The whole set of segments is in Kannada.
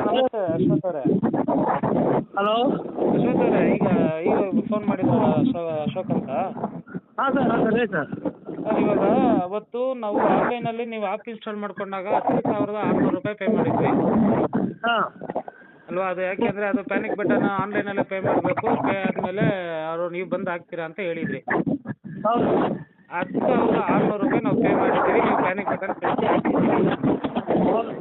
ಅಶ್ವಥ್ ಅವರೇ. ಹಲೋ? ಅಶ್ವಥ್ ಅವರೇ ಈಗ ಈಗ ಫೋನ್ ಮಾಡಿದ್ರಲ್ಲ ಅಶೋ ಅಶೋಕ್ ಅಂತ? ಹಾಂ ಸರ್ ಹಾಂ ಸರ್ ಹೇಳಿ ಸರ್. ಸರ್ ಇವಾಗ ಅವತ್ತು ನಾವು ಆನ್ಲೈನಲ್ಲಿ ನೀವು ಆ್ಯಪ್ ಇನ್ಸ್ಟಾಲ್ ಮಾಡ್ಕೊಂಡಾಗ ಹತ್ತು ಸಾವಿರದ ಆರುನೂರು ರೂಪಾಯಿ ಪೇ ಮಾಡಿದ್ವಿ. ಹಾಂ. ಅಲ್ವಾ ಅದು ಯಾಕೆಂದರೆ ಅದು ಪ್ಯಾನಿಕ್ ಬಟನ್ ಆನ್ಲೈನಲ್ಲೇ ಪೇ ಮಾಡಬೇಕು ಪೇ ಆದಮೇಲೆ ಅವರು ನೀವು ಬಂದು ಹಾಕ್ತೀರಾ ಅಂತ ಹೇಳಿದ್ರಿ ಹೌದು. ಹತ್ತು ಸಾವಿರದ ಆರುನೂರು ರೂಪಾಯಿ ನಾವು ಪೇ ಮಾಡಿದ್ದೀವಿ ನೀವು ಪ್ಯಾನಿಕ್ ಬಟನ್ ಕಳಿಸಿ ಹೌದು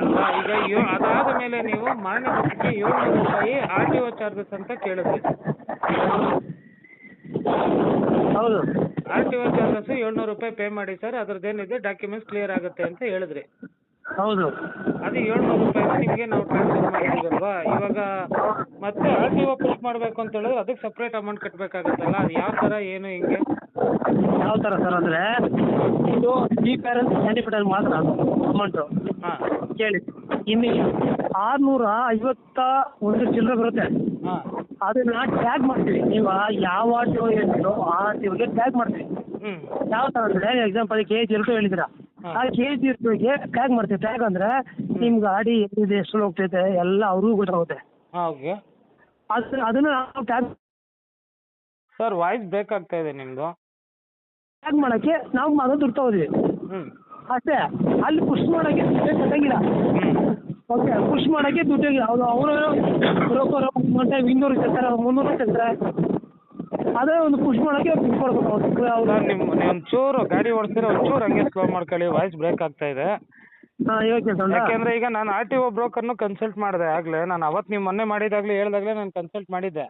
ಅಲ್ವಾ ಈಗ ಯೋ ಅದಾದ ಮೇಲೆ ನೀವು ಮಾರನೇ ದಿವಸಕ್ಕೆ ಏಳ್ನೂರು ರೂಪಾಯಿ ಆರ್ ಟಿ ಒ ಚಾರ್ಜಸ್ ಅಂತ ಕೇಳಿದ್ರಿ. ಹೌದು. ಆರ್ ಟಿ ಒ ಚಾರ್ಜಸ್ ಏಳ್ನೂರು ರೂಪಾಯಿ ಪೇ ಮಾಡಿ ಸರ್ ಅದ್ರದ್ದೇನಿದೆ ಡಾಕ್ಯುಮೆಂಟ್ಸ್ ಕ್ಲಿಯರ್ ಆಗುತ್ತೆ ಅಂತ ಹೇಳಿದ್ರಿ. ಹೌದು. ಅದು ಏಳ್ನೂರು ರೂಪಾಯಿ ನಿಮಗೆ ನಾವು ಟ್ರಾನ್ಸ್ಫರ್ ಮಾಡಿದ್ದೀವಲ್ವಾ? ಇವಾಗ ಮತ್ತೆ ಆರ್ ಟಿ ಒ ಮಾಡಬೇಕು ಅಂತ ಹೇಳಿದ್ರೆ ಅದಕ್ಕೆ ಸಪ್ರೇಟ್ ಅಮೌಂಟ್ ಕಟ್ಬೇಕಾಗುತ್ತಲ್ಲ? ಅದು ಯಾವ ಥರ ಏನು ಹಿಂಗೆ? ಯಾವ ಥರ ಸರ್ ಅಂದರೆ ಇದು ಈ ಪೇರೆಂಟ್ಸ್ ಕ್ಯಾಂಡಿಡೇಟ್ ಮಾತ್ರ ಅಮೌಂಟು ಹಾಂ. ಕೇಳಿ. ಇನ್ನು ಆರುನೂರ ಐವತ್ತ ಒಂದು ಚಿಲ್ಲರೆ ಬರುತ್ತೆ. ಹಾಂ. ಅದನ್ನ ಟ್ಯಾಗ್ ಮಾಡ್ತೀವಿ. ನೀವು ಯಾವ ಆರ್ ಟಿ ಒ ಹೇಳ್ತೀರೋ ಆ ಆರ್ ಟಿ ಒಗೆ ಟ್ಯಾಗ್ ಮಾಡ್ತೀವಿ. ಹ್ಞೂ ಯಾವ ಥರ ಅಂದರೆ ಎಕ್ಸಾಂಪಲ್ ಕೆ ಜಿ ಎರಡು ಹೇಳಿದ್ದೀರಾ? ಕೆ ಜಿ ಇರ್ತೀವಿ ಟ್ಯಾಗ್ ಮಾಡ್ತೀವಿ ಟ್ಯಾಗ್ ಅಂದ್ರೆ ನಿಮ್ ಗಾಡಿ ಎಲ್ಲಿದೆ ಎಷ್ಟು ಹೋಗ್ತೈತೆ ಎಲ್ಲ ಅವ್ರಿಗೂ ಗೊತ್ತಾಗುತ್ತೆ. ಹಾಂ ಓಕೆ ಅದು ಅದನ್ನು ನಾವು ಟ್ಯಾಗ್ ಸರ್ ವಾಯ್ಸ್ ಬೇಕಾಗ್ತಾ ಇದೆ ನಿಮ್ಮದು ಟ್ಯಾಗ್ ಮಾಡಕ್ಕೆ ನಾವು ಮಗ ದುಡ್ಡು ಹೋದ್ವಿ. ಹ್ಞೂ ಅಷ್ಟೇ ಅಲ್ಲಿ ಪುಷ್ ಮಾಡಕ್ಕೆ ದುಡ್ಡು ಕಟ್ಟಂಗಿಲ್ಲ ಓಕೆ ಪುಷ್ ಮಾಡಕ್ಕೆ ದುಡ್ಡು ಅವರು ಅವರು ಬ್ರೋಕರ್ ಇನ್ನೂರು ಚೆಲ್ತಾರೆ ಮುನ್ನೂರು ಚೆಲ್ತಾರೆ ಅದೇ ಒಂದು ಪುಷ್ ಮಾಡಕ್ಕೆ ಪುಷ್ ಮಾಡ್ಬೇಕು ಸರ್ ನಿಮ್ಮ ನೀವು ಒಂಚೂರು ಗಾಡಿ ಓಡಿಸ್ತೀರ ಒಂಚೂರು ಹಂಗೆ ಸ್ಲೋ ಮಾಡ್ಕೊಳ್ಳಿ ವಾಯ್ಸ್ ಬ್ರೇಕ್ ಆಗ್ತಾ ಇದೆ. ಹಾಂ ಯಾಕೆಂದ್ರೆ ಈಗ ನಾನು ಆರ್ ಟಿ ಒ ಬ್ರೋಕರ್ನು ಕನ್ಸಲ್ಟ್ ಮಾಡಿದೆ ಆಗ್ಲೇ. ನಾನು ಅವತ್ತು ನೀವು ಮೊನ್ನೆ ಮಾಡಿದಾಗಲೇ ಹೇಳ್ದಾಗಲೇ ನಾನು ಕನ್ಸಲ್ಟ್ ಮಾಡಿದ್ದೆ.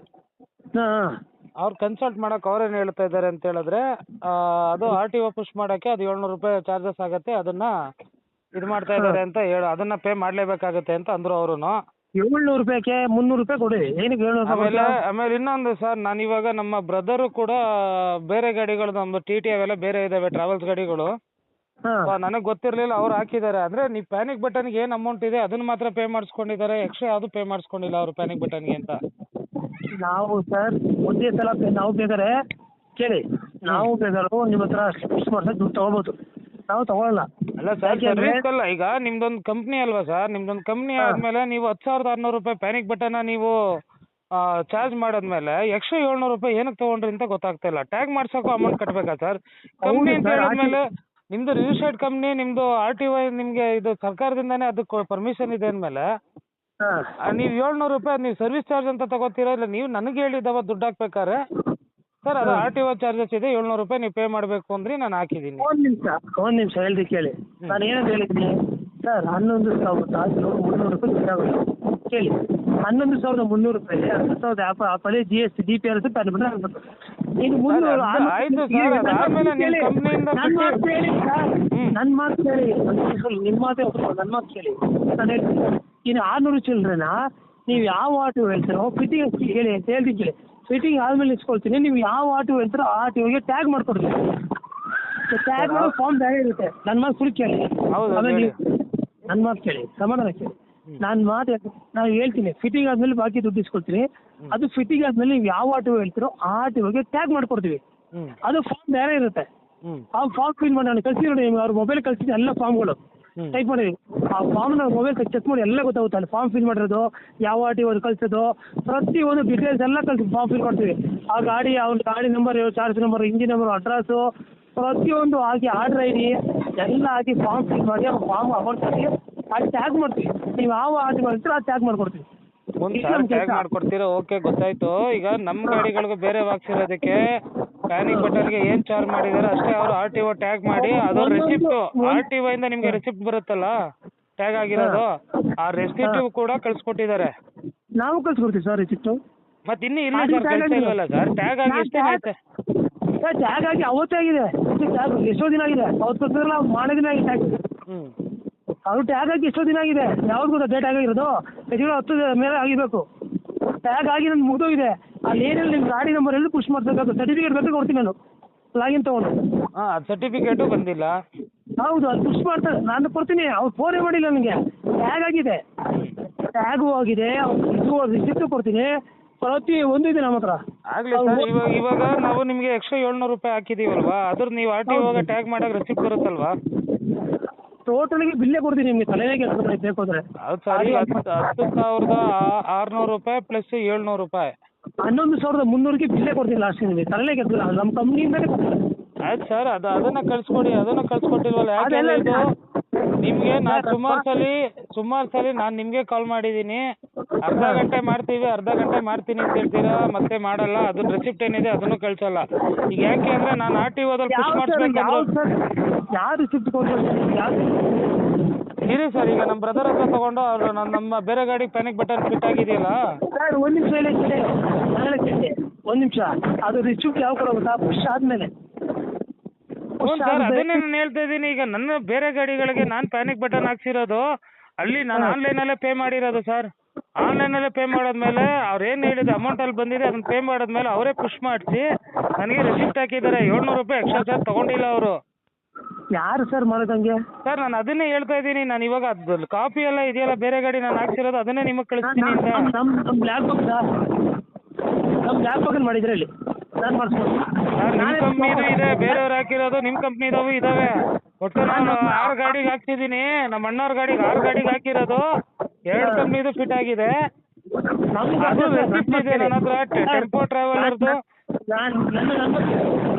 ಹಾಂ ಅವ್ರು ಕನ್ಸಲ್ಟ್ ಮಾಡೋಕೆ ಅವ್ರೇನು ಹೇಳ್ತಾ ಇದ್ದಾರೆ ಅಂತ ಹೇಳಿದ್ರೆ ಅದು ಆರ್ ಟಿ ಒ ಪುಷ್ ಮಾಡೋಕ್ಕೆ ಅದು ಏಳ್ನೂರು ರೂಪಾಯಿ ಚಾರ್ಜಸ್ ಆಗುತ್ತೆ ಅದನ್ನ ಇದು ಮಾಡ್ತಾ ಇದ್ದಾರೆ ಅಂತ ಹೇಳಿ ಅದನ್ನ ಪೇ ಮಾಡಲೇಬೇಕಾಗುತ್ತೆ ಅಂತ ಅಂದರು ಅವರು ಏಳ್ನೂರು ರೂಪಾಯಿಗೆ ಮುನ್ನೂರು ರೂಪಾಯಿ ಕೊಡಿ. ಏನಕ್ಕೆ ಏಳ್ನೂರು ರೂಪಾಯಿ ಆಮೇಲೆ ಆಮೇಲೆ ಇನ್ನೊಂದು ಸರ್ ನಾನು ಇವಾಗ ನಮ್ಮ ಬ್ರದರು ಕೂಡ ಬೇರೆ ಗಾಡಿಗಳು ನಮ್ದು ಟಿ ಟಿ ಅವೆಲ್ಲ ಬೇರೆ ಇದಾವೆ ಟ್ರಾವೆಲ್ಸ್ ಗಾಡಿಗಳು. ಹಾಂ. ನನಗೆ ಗೊತ್ತಿರಲಿಲ್ಲ ಅವ್ರು ಹಾಕಿದ್ದಾರೆ. ಅಂದ್ರೆ ನೀವು ಪ್ಯಾನಿಕ್ ಬಟನ್ಗೆ ಏನು ಅಮೌಂಟ್ ಇದೆ ಅದನ್ನ ಮಾತ್ರ ಪೇ ಮಾಡಿಸ್ಕೊಂಡಿದ್ದಾರೆ ಎಕ್ಸ್ಟ್ರಾ ಯಾವುದು ಪೇ ಮಾಡಿಸ್ಕೊಂಡಿಲ್ಲ ಅವರು ಪ್ಯಾನಿಕ್ ಬಟನ್ಗೆ ಅಂತ. ನಾವು ಸರ್ ಒಂದೇ ಸಲ ನಾವು ಬೇಕಾದ್ರೆ ಕೇಳಿ. ನಾವು ಬೇಕಾದ್ರೂ ನಿಮ್ಮ ಹತ್ರ ಫಿಕ್ಸ್ ದುಡ್ಡು ತೊಗೋಬೋದು. ನಾವು ತಗೊಳ್ಳಲ್ಲ. ಅಲ್ಲ ಸರ್ ಯಾಕೆಂದ್ರೆ- ಸರ್ವಿಸ್ ಅಲ್ಲ. ಈಗ ನಿಮ್ದೊಂದು ಕಂಪ್ನಿ ಅಲ್ವಾ ಸರ್ ನಿಮ್ದೊಂದು ಕಂಪ್ನಿ ಆದ್ಮೇಲೆ ಆದಮೇಲೆ ನೀವು ಹತ್ತು ಸಾವಿರದ ಆರುನೂರು ರೂಪಾಯಿ ಪ್ಯಾನಿಕ್ ಬಟನ್ ನೀವು ಚಾರ್ಜ್ ಮಾಡಿದ್ಮೇಲೆ ಎಕ್ಸ್ಟ್ರಾ ಏಳ್ನೂರು ರೂಪಾಯಿ ಏನಕ್ಕೆ ತಗೊಂಡ್ರಿ ಅಂತ ಗೊತ್ತಾಗ್ತಾ ಇಲ್ಲ. ಟ್ಯಾಗ್ ಮಾಡ್ಸೋಕ್ಕೂ ಅಮೌಂಟ್ ಕಟ್ಬೇಕಾ ಸರ್ ಕಂಪ್ನಿ ಅಂತ sir, ಹೇಳಿದ್ಮೇಲೆ ನಿಮ್ದು ರಿಜಿಸ್ಟರ್ಡ್ ಕಂಪ್ನಿ ನಿಮ್ದು ಆರ್ ಟಿ ವೈ ನಿಮಗೆ ಇದು ಸರ್ಕಾರದಿಂದನೇ ಅದಕ್ಕೆ ಪರ್ಮಿಷನ್ ಇದೆ ಅಂದಮೇಲೆ ಹಾ. ನೀವು ಏಳ್ನೂರು ರೂಪಾಯಿ ನೀವು ಸರ್ವಿಸ್ ಚಾರ್ಜ್ ಅಂತ ತಗೋತೀರಾ? ಇಲ್ಲ ನೀವು ನನಗೆ ಹೇಳಿದವ ದುಡ್ಡು ಹಾಕ್ಬೇಕಾರೆ ಸರ್ ಅದು ಆರ್ ಟಿ ಒ ಚಾರ್ಜಸ್ ಇದೆ ಏಳ್ನೂರು ರೂಪಾಯಿ ನೀವು ಪೇ ಮಾಡಬೇಕು ಅಂದ್ರೆ ನಾನು ಹಾಕಿದ್ದೀನಿ. ಒಂದು ನಿಮಿಷ ಒಂದು ನಿಮಿಷ ಹೇಳ್ರಿ ಕೇಳಿ. ನಾನು ಏನಂತ ಹೇಳಿದ್ದೀನಿ? ಸರ್ ಹನ್ನೊಂದು ಸಾವಿರದ ಮುನ್ನೂರು ರೂಪಾಯಿ ದುಡ್ಡಾಗುತ್ತೆ ಕೇಳಿ. ಹನ್ನೊಂದು ಸಾವಿರದ ಮುನ್ನೂರು ರೂಪಾಯಿ ಹತ್ತು ಸಾವಿರದ ಆಪ ಆಪಲ್ಲಿ G S T D P R PAN ಬಿಟ್ಟು ಹಾಕ್ಬೇಕು ಇನ್ನು ಮುನ್ನೂರು ಆಯ್ತು ಸರ್, ಅದಾದ್ಮೇಲೆ ನಿಮ್ಮ ಕೇಳಿ. ಕಂಪ್ನಿಯಿಂದ ನನ್ನ ಮಾತು ಕೇಳಿ ಸರ್. ನನ್ನ ಮಾತು ಕೇಳಿ. ಒಂದು ನಿಮಿಷ ನಿಮ್ಮ ಮಾತೇ ಒಪ್ಪಿಕೊಳ್ಳಿ, ನನ್ನ ಮಾತು ಕೇಳಿ. ನಾನು ಹೇಳ್ತೀನಿ. ಇನ್ನು ಆರ್ನೂರು ಚಿಲ್ಲರೆನಾ? ನೀವು ಯಾವ ಆಟೋ ಹೇಳ್ತೀರೋ ಫಿಟ್ಟಿಂಗ್ ಹೇಳಿ ಅಂತ ಹೇಳ್ತೀನಿ ಕೇಳಿ. ಫಿಟ್ಟಿಂಗ್ ಆದ್ಮೇಲೆ ಇಸ್ಕೊಳ್ತೀನಿ. ನೀವು ಯಾವ ಆಟೋ ಹೇಳ್ತೀರೋ ಆ ಆಟೋಗೆ ಟ್ಯಾಗ್ ಮಾಡ್ಕೊಡ್ತೀನಿ. ಟ್ಯಾಗ್ ಮಾಡೋ ಫಾರ್ಮ್ ಬೇರೆ ಇರುತ್ತೆ. ನನ್ನ ಮಾತು ಫುಲ್ ಕೇಳಿ. ಹೌದು, ಆಮೇಲೆ ಹೇಳಿ. ನೀವು ನನ್ನ ಮಾತು ಕೇಳಿ ಸಮಾಧಾನ ಕೇಳಿ. ನಾನು ಮಾತು ಹೇಳ್ತೀನಿ. ನಾನು ಹೇಳ್ತೀನಿ. ಫಿಟ್ಟಿಂಗ್ ಆದ್ಮೇಲೆ ಬಾಕಿ ದುಡ್ಡು ಇಸ್ಕೊಳ್ತೀನಿ. ಅದು ಫಿಟ್ಟಿಂಗ್ ಆದ್ಮೇಲೆ ನೀವು ಯಾವ ಆಟೋ ಹೇಳ್ತೀರೋ ಆ ಆಟೋಗೆ ಟ್ಯಾಗ್ ಮಾಡ್ಕೊಡ್ತೀವಿ. ಅದು ಫಾರ್ಮ್ ಬೇರೆ ಇರುತ್ತೆ. ಆ ಫಾರ್ಮ್ ಫಿಲ್ ಮಾಡಿ ನಾನು ಕಳಿಸಿ ನೋಡಿ ನಿಮ್ಗೆ ಅವ್ರ ಮೊಬೈಲ್ ಕಳಿಸಿದ್ದು ಎಲ್ಲ ಫಾರ್ಮ್ಗಳು. ಟೈಪ್ ಮಾಡಿ. ಆ ಫಾರ್ಮ್ ನಾವು ಮೊಬೈಲ್ ಚೆಕ್ ಮಾಡಿ ಎಲ್ಲ ಗೊತ್ತಾಗುತ್ತೆ. ಅಲ್ಲಿ ಫಾರ್ಮ್ ಫಿಲ್ ಮಾಡಿರೋದು ಯಾವ ಆಟಿ ಅವ್ರು ಪ್ರತಿ ಒಂದು ಡೀಟೇಲ್ಸ್ ಎಲ್ಲ ಕಳ್ಸಿ ಫಾರ್ಮ್ ಫಿಲ್ ಮಾಡ್ತೀವಿ ಆ ಗಾಡಿ ಅವ್ನ ಗಾಡಿ number charge number engine number address ಪ್ರತಿಯೊಂದು ಹಾಕಿ ಆರ್ಡರ್ ಐ ಡಿ ಎಲ್ಲ ಹಾಕಿ ಫಾರ್ಮ್ ಫಿಲ್ ಮಾಡಿ ಆ ಫಾರ್ಮ್ ಅಮೌಂಟ್ ಹಾಕಿ ಅಲ್ಲಿ ಟ್ಯಾಗ್ ಮಾಡ್ತೀವಿ. ನೀವು ಯಾವ ಆಟಿ ಮಾಡ್ತೀರೋ ಅದು ಟ್ಯಾಗ್ ಮಾಡ್ಕೊಡ್ತೀವಿ. ಒಂದು ಟ್ಯಾಗ್ ಮಾಡ್ಕೊಡ್ತೀರಾ ಓಕೆ ಗೊತ್ತಾಯ್ತು. ಈಗ ನಮ್ಮ ಗಾಡಿಗಳಿಗೂ ಬೇರೆ ಹಾಕ್ಸಿರೋದಕ್ಕೆ ಪ್ಯಾನಿಕ್ ಬಟನ್ಗೆ ಏನ್ ಚಾರ್ಜ್ ಮಾಡಿದಾರೆ ಅಷ್ಟೇ ಅವರು ಆರ್ ಟಿ ಒ ಟ್ಯಾಗ್ ಮಾಡಿ ಅದು ರೆಸಿಪ್ಟು ಆರ್ ಟಿ ಇಂದ ನಿಮ್ಗೆ ರೆಸಿಪ್ಟ್ ಬರುತ್ತಲ್ಲ ಟ್ಯಾಗ್ ಆಗಿರೋದು ಆ ರೆಸಿಪ್ಟ್ ಕೂಡ ಕಳ್ಸಿಕೊಟ್ಟಿದ್ದಾರೆ. ನಾವು ಕಳ್ಸ್ಕೊಡ್ತೀವಿ ಸರ್ ರಿಸಿಪ್ಟು ಮತ್ತೆ ಇನ್ನು ಇಲ್ಲ ಸರ್ ಇಲ್ವಲ್ಲ ಸರ್ ಟ್ಯಾಗ್ ಆಗಿ ಎಷ್ಟೇ tag- ಸರ್ ಟ್ಯಾಗ್ ಆಗಿ ಅವತ್ತೇ ಆಗಿದೆ. ಟ್ಯಾಗ್ ಎಷ್ಟೋ ದಿನ ಆಗಿದೆ. ಅವತ್ತು ಕೊಡ್ತಿರಲ್ಲ ಮಾಡೋ ದಿನ ಆಗಿದೆ ಟ್ಯಾಗ್ ಹ್ಞೂ ಅವ್ರು ಟ್ಯಾಗ್ ಆಗಿ ಎಷ್ಟೋ ದಿನ ಆಗಿದೆ. ಯಾವ್ದು ಗೊತ್ತಾ ಡೇಟ್ ಆಗಿರೋದು? ಹತ್ತು ಮೇಲೆ ಆಗಿರಬೇಕು. ಟ್ಯಾಗ್ ಆಗಿ ನನ್ನ ಮುಗಿದೋಗಿದೆ. ಅಲ್ಲಿ ಏನಿಲ್ಲ ನಿಮ್ಮ ಗಾಡಿ ನಂಬರ್ ಎಲ್ಲಿ ಪುಷ್ ಮಾಡ್ಬೇಕಾಗುತ್ತೆ ಸರ್ಟಿಫಿಕೇಟ್ ಬೇಕಾದ್ರೆ ಕೊಡ್ತೀನಿ ನಾನು. ಲಾಗಿನ್ ತೊಗೊಂಡು. ಹಾಂ ಅದು ಸರ್ಟಿಫಿಕೇಟು ಬಂದಿಲ್ಲ. ಹೌದು ಅದು ಪುಷ್ ಮಾಡ್ತಾರೆ. ನಾನು ಕೊಡ್ತೀನಿ. ಅವ್ರು ಫೋನೇ ಮಾಡಿಲ್ಲ ನನಗೆ. ಟ್ಯಾಗ್ ಆಗಿದೆ. ಟ್ಯಾಗು ಆಗಿದೆ. ಇದು ರಿಸಿಪ್ಟು ಕೊಡ್ತೀನಿ. ಪ್ರತಿ ಒಂದು ಇದೆ ನಮ್ಮ ಹತ್ರ. ಆಗ್ಲಿ ಸರ್ ಇವಾಗ ಇವಾಗ ನಾವು ನಿಮಗೆ ಎಕ್ಸ್ಟ್ರಾ ಏಳ್ನೂರು ರೂಪಾಯಿ ಹಾಕಿದೀವಲ್ವಾ? ಅದ್ರ ನೀವು ಆರ್ ಟಿ ಇವಾಗ ಟ್ಯಾಗ್ ಮಾಡಾಗ ರೆಸಿಪ್ಟ್ ಬರುತ್ತಲ್ವಾ? ಟೋಟಲಿಗೆ ಬಿಲ್ಲೇ ಕೊಡ್ತೀನಿ ನಿಮಗೆ. ತಲೆನೇ ಬೇಕಾದ್ರೆ. ಬೇಕು ಅಂದರೆ ಹೌದು ಸರ್ ಹತ್ತು ಸಾವಿರದ ಆರುನೂರು ರೂಪಾಯಿ ಪ್ಲಸ್ ಏಳ್ನೂರು ರೂಪಾಯಿ. ಹನ್ನೊಂದು ಸಾವಿರದ ಮುನ್ನೂರಕ್ಕೆ ಬಿಲ್ಲೇ ಕೊಡ್ತೀನಿ ಲಾಸ್ಟ್ ನಿಮಗೆ ತಲೆನೇ ಕೆಲಸ ನಮ್ಮ ಕಂಪ್ನಿಯಿಂದಲೇ ಕೊಡ್ತೀನಿ ಆಯ್ತು ಸರ್ ಅದು ಅದನ್ನ ಕಳ್ಸ್ಕೊಡಿ. ಅದನ್ನ ಕಳ್ಸ್ಕೊಟ್ಟಿಲ್ವಲ್ಲ? ಯಾಕೆ ಯಾಕೆಂದ್ರೆ ಇದು ನಿಮಗೆ ನಾನು ಸರ್, ಸುಮಾರು ಸಲ ಸುಮಾರು ಸಲ ನಾನು ನಿಮಗೆ ಕಾಲ್ ಮಾಡಿದ್ದೀನಿ. ಅರ್ಧ ಗಂಟೆ ಮಾಡ್ತೀವಿ ಅರ್ಧ ಗಂಟೆ ಮಾಡ್ತೀನಿ ಅಂತ ಹೇಳ್ತೀರಾ? ಮತ್ತೆ ಮಾಡಲ್ಲ. ಅದನ್ನ ರೆಸಿಪ್ಟ್ ಏನಿದೆ ಅದನ್ನು ಕಳ್ಸಲ್ಲ. ಈಗ ಯಾಕೆ ಅಂದ್ರೆ ನಾನು ಆರ್ ಟಿ ಓದಲ್ಲಿ ಯಾವ ಯಾರು ಯಾವ ಮಾಡಿಸ್ಬೇಕಂದ್ರೆ ಸರ್ ಯಾವ ರಿಸಿಪ್ಟ್ ಕೊಡ್ಬೇಕು ಯಾವ ಇರಿ ಸರ್ ಈಗ ನಮ್ಮ ಬ್ರದರ್ ಹತ್ರ ತಗೊಂಡು ಅವ್ರು ನಮ್ಮ ಬೇರೆ ಗಾಡಿ ಪ್ಯಾನಿಕ್ ಬಟನ್ ಫಿಟ್ ಆಗಿದೆಯಲ್ಲ? ಸರ್ ಒಂದು ನಿಮಿಷ ಹೇಳಿ ಹೇಳ್ತೀನಿ ಒಂದು ನಿಮಿಷ. ಅದು ರಿಸಿಪ್ಟ್ ಯಾವ ಕಡೆ ಗೊತ್ತಾ ಪುಷ್ ಆದಮೇಲೆ. ಹ್ಞೂ ಸರ್ ಅದನ್ನೇ ನಾನು ಹೇಳ್ತಾ ಇದ್ದೀನಿ. ಈಗ ನನ್ನ ಬೇರೆ ಗಾಡಿಗಳಿಗೆ ನಾನು ಪ್ಯಾನಿಕ್ ಬಟನ್ ಹಾಕ್ಸಿರೋದು ಅಲ್ಲಿ ನಾನು ಆನ್ಲೈನಲ್ಲೇ ಪೇ ಮಾಡಿರೋದು ಸರ್. ಆನ್ಲೈನಲ್ಲೇ ಪೇ ಮಾಡಾದ್ಮೇಲೆ ಅವ್ರು ಏನು ಹೇಳಿದ ಅಮೌಂಟ್ ಅಲ್ಲಿ ಬಂದಿದೆ ಅದನ್ನ ಪೇ ಮಾಡಾದ್ಮೇಲೆ ಅವರೇ ಪುಷ್ ಮಾಡಿಸಿ ನನಗೆ ರಿಸಿಪ್ಟ್ ಹಾಕಿದ್ದಾರೆ. ಏಳ್ನೂರು ರೂಪಾಯಿ ಎಕ್ಸ್ಟ್ರಾ ಚಾರ್ಜ್ ತಗೊಂಡಿಲ್ಲ ಅವರು. ಯಾರು ಸರ್ ಮಾಡೋದಂಗೆ ಸರ್ ನಾನು ಅದನ್ನೇ ಹೇಳ್ತಾ ಇದ್ದೀನಿ. ನಾನು ಇವಾಗ ಅದು ಕಾಪಿ ಎಲ್ಲ ಇದೆಯಲ್ಲ ಬೇರೆ ಗಾಡಿ ನಾನು ಹಾಕ್ಸಿರೋದು ಅದನ್ನೇ ನಿಮಗೆ ಕಳಿಸ್ತೀನಿ ಅಂತ ನಮ್ಮ ನಮ್ಮ ಬಾಕ್ಸ್ ನಮ್ಮ ಬಾಕ್ಸ್ ಮಾಡಿದ್ರೆ ಇಲ್ಲಿ ನಾನು ಮಾಡಿಸ್ಬೋದು ಸರ್ ನಿಮ್ಮ ಕಂಪ್ನಿದು ಇದೆ ಬೇರೆಯವ್ರು ಹಾಕಿರೋದು ನಿಮ್ಮ ಕಂಪ್ನಿದವು ಇದಾವೆ ಒಟ್ಟು ನಾನು ಆರು ಗಾಡಿಗೆ ಹಾಕ್ಸಿದ್ದೀನಿ. ನಮ್ಮ ಅಣ್ಣವ್ರ ಗಾಡಿಗೆ ಆರು ಗಾಡಿಗೆ ಹಾಕಿರೋದು. ಎರಡು ಕಂಪ್ನಿದು ಫಿಟ್ ಆಗಿದೆ. ನಮ್ಗೆ ಅದು ಅದೇ ಸರ್, receipt ಇದೆ ನನ್ನ ಹತ್ರ, ಟೆಂಪೋ ಟ್ರಾವೆಲರ್ದು. ನಾನು ನನ್ನ ನಮ್ಮ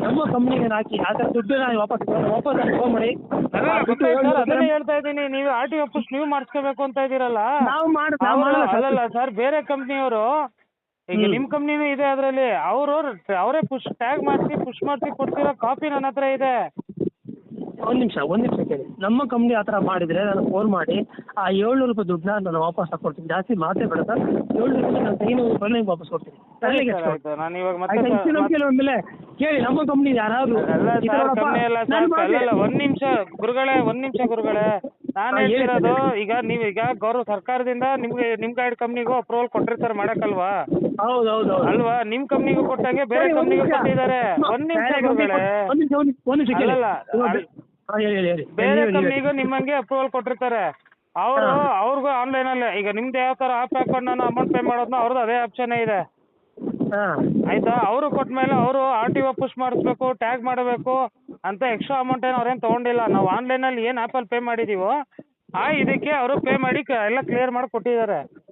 ನಮ್ಮ ಕಂಪ್ನಿಗೆ ಹಾಕಿ ಆ ಥರ ದುಡ್ಡು ನಾನು ವಾಪಸ್ ವಾಪಸ್ ನಾನು ಫೋನ್ ಮಾಡಿ. ದುಡ್ಡು ಸರ್. ಅದನ್ನೇ ಹೇಳ್ತಾ ಇದ್ದೀನಿ. ನೀವು ಆರ್ ಟಿ ಆಫೀಸ್ ನೀವು ಮಾಡಿಸ್ಕೋಬೇಕು ಅಂತ ಇದ್ದೀರಲ್ಲ? ನಾವು ಮಾಡಿ ನಾವು ಮಾಡಲ್ಲ ಸರ್. ಅಲ್ಲಲ್ಲ ಸರ್ ಬೇರೆ ಕಂಪ್ನಿಯವರು ಈಗ ನಿಮ್ ನಿಮ್ಮ ಕಂಪ್ನಿನೂ ಇದೆ ಅದರಲ್ಲಿ. ಅವರು ಅವರೇ ಪುಷ್ ಟ್ಯಾಗ್ ಮಾಡಿಸಿ ಪುಷ್ ಮಾಡಿಸಿ ಕೊಡ್ತಿರೋ ಕಾಪಿ ನನ್ನ ಹತ್ರ ಇದೆ. ಒಂದು ನಿಮಿಷ ಒಂದ್ ನಿಮಿಷ ಕೇಳಿ. ನಮ್ಮ ಕಂಪ್ನಿ ಆ ಮಾಡಿದ್ರೆ ಮಾಡಿದರೆ ನಾನು ಫೋನ್ ಮಾಡಿ ಆ ಏಳ್ನೂರು ರೂಪಾಯಿ ದುಡ್ಡನ್ನ ನಾನು ವಾಪಸ್ ಹಾಕ್ಕೊಡ್ತೀನಿ ಜಾಸ್ತಿ ಮಾತೇ ಬೇಡ ಸರ್. ಏಳ್ನೂರು ರೂಪಾಯಿ ನಾನು ಐನೂರು ರೂಪಾಯಿ ನಿಮ್ಗೆ ವಾಪಸ್ ಕೊಡ್ತೀನಿ. ಸರಿ ತಲೆಗೆ ಸರ್ ಆಯ್ತು. ನಾನು ಇವಾಗ ಮತ್ತೆ ಆಯ್ತಾ? ಇಷ್ಟು ನಂಬಿಕೆ ಮತ್ತೆ- ಮೇಲೆ ಕೇಳಿ ನಮ್ಮ ಕಂಪ್ನಿ ಯಾರಾದ್ರು ಅಲ್ಲ ಈ ಥರ ಸರ್ ನೋಡಪ್ಪ, ಕಮ್ಮಿ ಅಲ್ಲ ನಾನು ಸರ್ ಅಲ್ಲಲ್ಲ ಒಂದ್ ನಿಮಿಷ ಗುರುಗಳೇ ಒಂದ್ ನಿಮಿಷ ಗುರುಗಳೇ. ನಾನು ಹಾ, ಹೇಳಿ ಹೇಳ್ತಿರೋದು ಈಗ ನೀವು ಈಗ ಗೌರವ ಸರ್ಕಾರದಿಂದ ನಿಮ್ಗೆ ನಿಮ್ ಗೈಡ್ ಕಂಪ್ನಿಗೂ ಅಪ್ರೂವಲ್ ಕೊಟ್ಟಿರ್ತಾರೆ ಮಾಡಕ್ಕಲ್ವಾ? ಹೌದು ಹೌದು ಹೌದು ಅಲ್ವಾ? ನಿಮ್ ಕಂಪ್ನಿಗೂ ಕೊಟ್ಟಂಗೆ ಬೇರೆ ಸರಿ, ಒಂದ್ ಕಂಪ್ನಿಗೂ ನಿಮಿಷ. ಕೊಟ್ಟಿದ್ದಾರೆ. ಒಂದ್ ನಿಮಿಷ ಬೇರೆ company ಗುರುಗಳೇ. ಒಂದು ಒಂದ್ ನಿಮಿಷ ಒಂದ್ ನಿಮಿಷ, ಒಂದ್ ನಿಮಿಷ ಕೇಳಿ. ಅಲ್ಲಲ್ಲ, ಇವಾಗ ಅಲ್- ಹಾ, ಹೇಳಿ ಹೇಳಿ ಹೇಳಿ. ಬೇರೆ. ಕಂಪ್ನಿಗೂ ನಿಮ್ಮಂಗೆ ಅಪ್ರೂವಲ್ ಕೊಟ್ಟಿರ್ತಾರೆ. ಅವರು ಹಾ. ಅವ್ರಿಗೂ ಆನ್ಲೈನ್ ಅಲ್ಲೇ ಈಗ ನಿಮ್ದು ಯಾವ ತರ ಆಪ್ ಹಾಕೊಂಡು ನಾನು ಅಮೌಂಟ್ ಪೇ ಮಾಡೋದ್ನ ಅವ್ರದ್ದು ಅದೇ ಆಪ್ಷನ್ ಇದೆ. ಹಾ. ಆಯ್ತಾ? ಅವರು ಕೊಟ್ಮೇಲೆ ಅವರು ಆರ್ ಟಿ ಒ ಪುಷ್ ಮಾಡಿಸ್ಬೇಕು ಟ್ಯಾಗ್ ಮಾಡಬೇಕು ಅಂತ ಎಕ್ಸ್ಟ್ರಾ ಅಮೌಂಟ್ ಏನು ಅವ್ರೇನು ತಗೊಂಡಿಲ್ಲ. ನಾವು ಏನ್ ಏನು ಆ್ಯಪಲ್ಲಿ ಪೇ ಮಾಡಿದೀವೋ ಆ ಇದಕ್ಕೆ ಅವರು ಪೇ ಮಾಡಿ ಕ- ಎಲ್ಲ ಕ್ಲಿಯರ್ ಮಾಡಿ ಕೊಟ್ಟಿದ್ದಾರೆ.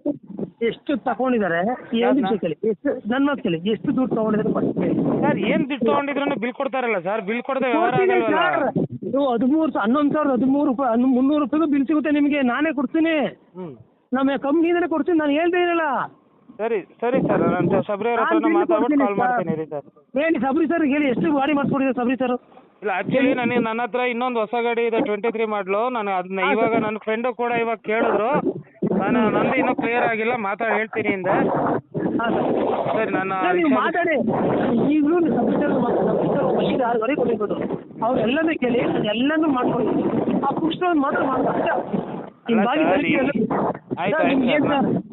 ಎಷ್ಟು ತಗೊಂಡಿದ್ದಾರೆ? ಕೇಳಿ. ಎಷ್ಟು ನನ್ನ ಮಾತು ಕೇಳಿ. ಎಷ್ಟು ದುಡ್ಡು ತಗೊಂಡಿದ್ದಾರೆ ಫಸ್ಟ್ ಕೇಳಿ. ಸರ್ ಏನು ದುಡ್ಡು ತೊಗೊಂಡಿದ್ರು ಬಿಲ್ ಕೊಡ್ತಾರಲ್ಲ ಸರ್? ಬಿಲ್ ಕೊಡದೆ ವ್ಯವಹಾರ ಕೊಡ್ತೀನಿ ಆಗಲ್ವಲ್ಲ? ಸರ್. ಇದು ಹದಿಮೂರು ಹನ್ನೊಂದು ಸಾವಿರದ ಹದಿಮೂರು ರೂಪಾಯಿ ಮುನ್ನೂರು ರೂಪಾಯಿಗೂ ಬಿಲ್ ಸಿಗುತ್ತೆ ನಿಮಗೆ ನಾನೇ ಕೊಡ್ತೀನಿ ಹ್ಞೂ ನಮ್ಮ ಕಂಪ್ನಿಯಿಂದಲೇ ಕೊಡ್ತೀನಿ ನಾನು ಹೇಳ್ತಾ ಇರಲ್ಲ ಸರಿ ಸರಿ ಸರ್ ನಾನು ಹತ್ರನ ಮಾತಾಡ್ಬಿಟ್ಟು ಕಾಲ್ ಮಾಡ್ತೀನಿ ರೀ ಸರ್ ಹೇಳಿ ಸಬ್ರಿ ಸರ್ ಹೇಳಿ ಎಷ್ಟು ಗಾಡಿ ಮಾಡಿಸ್ಕೊಡಿದೆ ಸಬ್ರಿ ಸರ್ ಇಲ್ಲ ಆಕ್ಚುಲಿ ನನಗೆ ನನ್ನ ಹತ್ರ ಇನ್ನೊಂದು ಹೊಸ ಗಾಡಿ ಇದೆ ಟ್ವೆಂಟಿ ತ್ರೀ ಮಾಡಲು ನಾನು ಅದನ್ನ ಇವಾಗ ನನ್ನ ಫ್ರೆಂಡು ಕೂಡ ಇವಾಗ ಕೇಳಿದ್ರು ನಾನು ನಂದು ಇನ್ನೂ ಕ್ಲಿಯರ್ ಆಗಿಲ್ಲ ಮಾತಾಡಿ ಹೇಳ್ತೀನಿ ಹಿಂದೆ ಹಾಂ ಸರ್ ಸರಿ ನಾನು ನೀವು ಮಾತಾಡಿ ಈಗಲೂ ಸಬ್ರಿ ಸರ್ ಅವ್ರು ಎಲ್ಲನೂ ಕೇಳಿ ಎಲ್ಲಾನು ಮಾಡ್ಕೊಡಿ. ಆ ಪುಸ್ತಕ ಮಾತ್ರ ಮಾಡ್ತಾರೆ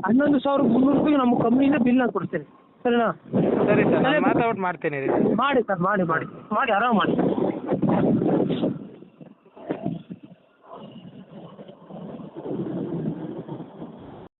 ಹನ್ನೊಂದು ಸಾವಿರ ಮುನ್ನೂರು ರೂಪಾಯಿ ನಮ್ಮ ಕಂಪ್ನಿಯಿಂದ ಬಿಲ್ ನಾನು ಕೊಡ್ತೇನೆ. ಸರಿನಾ? ಸರಿ ಸರ್ ನಾನು ಮಾತಾಡ್ಬಿಟ್ಟು ಮಾಡ್ತೀನಿ ರೀ. ಮಾಡಿ ಸರ್ ಮಾಡಿ ಮಾಡಿ. ಮಾಡಿ ಆರಾಮ್ ಮಾಡಿ